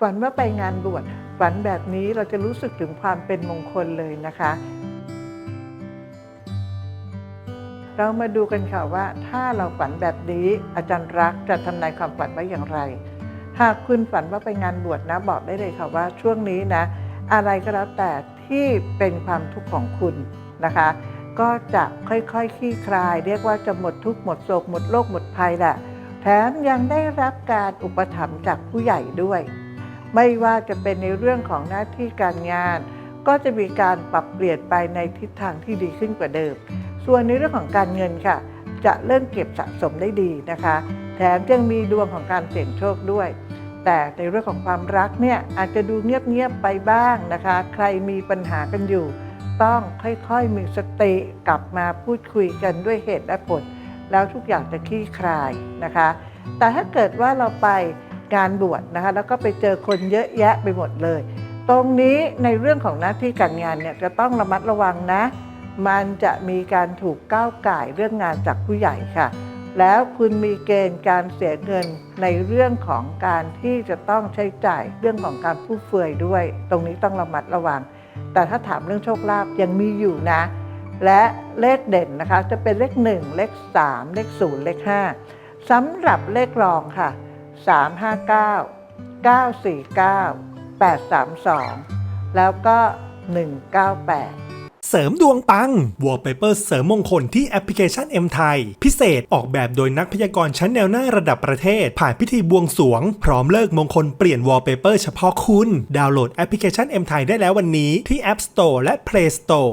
ฝันว่าไปงานบวชฝันแบบนี้เราจะรู้สึกถึงความเป็นมงคลเลยนะคะ เรามาดูกันค่ะว่า ถ้าเราฝันแบบนี้อาจารย์รักจะทำนายความฝันไว้อย่างไร หากคุณฝันว่าไปงานบวชนะบอกได้เลยค่ะว่าช่วงนี้นะ อะไรก็แล้วแต่ที่เป็นความทุกข์ของคุณนะคะ ก็จะค่อยๆคขี้คลาย เรียกว่าจะหมดทุกข์หมดโศกหมดโรคหมดภัยแหละแถมยังได้รับการอุปถัมภ์จากผู้ใหญ่ด้วย ไม่ว่าจะเป็นในเรื่องของหน้าที่การงาน ก็จะมีการปรับเปลี่ยนไปในทิศทางที่ดีขึ้นกว่าเดิม ส่วนในเรื่องของการเงินค่ะ จะเริ่มเก็บสะสมได้ดีนะคะ แถมยังมีดวงของการเสี่ยงโชคด้วย แต่ในเรื่องของความรักเนี่ยอาจจะดูเงียบๆไปบ้างนะคะ ใครมีปัญหากันอยู่ ต้องค่อยๆมีสติกลับมาพูดคุยกันด้วยเหตุและผล แล้วทุกอย่างจะคลี่คลายนะคะ แต่ถ้าเกิดว่าเราไป งานบวชนะคะแล้วก็ไปเจอคนเยอะแยะไปหมดเลย ตรงนี้ในเรื่องของหน้าที่การงานเนี่ยจะต้องระมัดระวังนะ มันจะมีการถูกก้าวไก่เรื่องงานจากผู้ใหญ่ค่ะ แล้วคุณมีเกณฑ์การเสียเงินในเรื่องของการที่จะต้องใช้จ่ายเรื่องของการฟุ่มเฟือยด้วย ตรงนี้ต้องระมัดระวัง แต่ถ้าถามเรื่องโชคลาภยังมีอยู่นะ และเลขเด่นนะคะจะเป็นเลข 1 เลข 3 เลข 0 เลข 5สำหรับเลขรองค่ะ 359 949 832 แล้วก็ 198เสริมดวงปัง Wallpaper เสริมมงคลที่แอปพลิเคชัน M ไทยพิเศษออกแบบโดยนักพยากรณ์ชั้นแนวหน้าระดับประเทศ ผ่านพิธีบวงสรวง พร้อมเลิกมงคลเปลี่ยน Wallpaper เฉพาะคุณ ดาวน์โหลดแอปพลิเคชัน M ไทยได้แล้ววันนี้ที่ App Store และ Play Store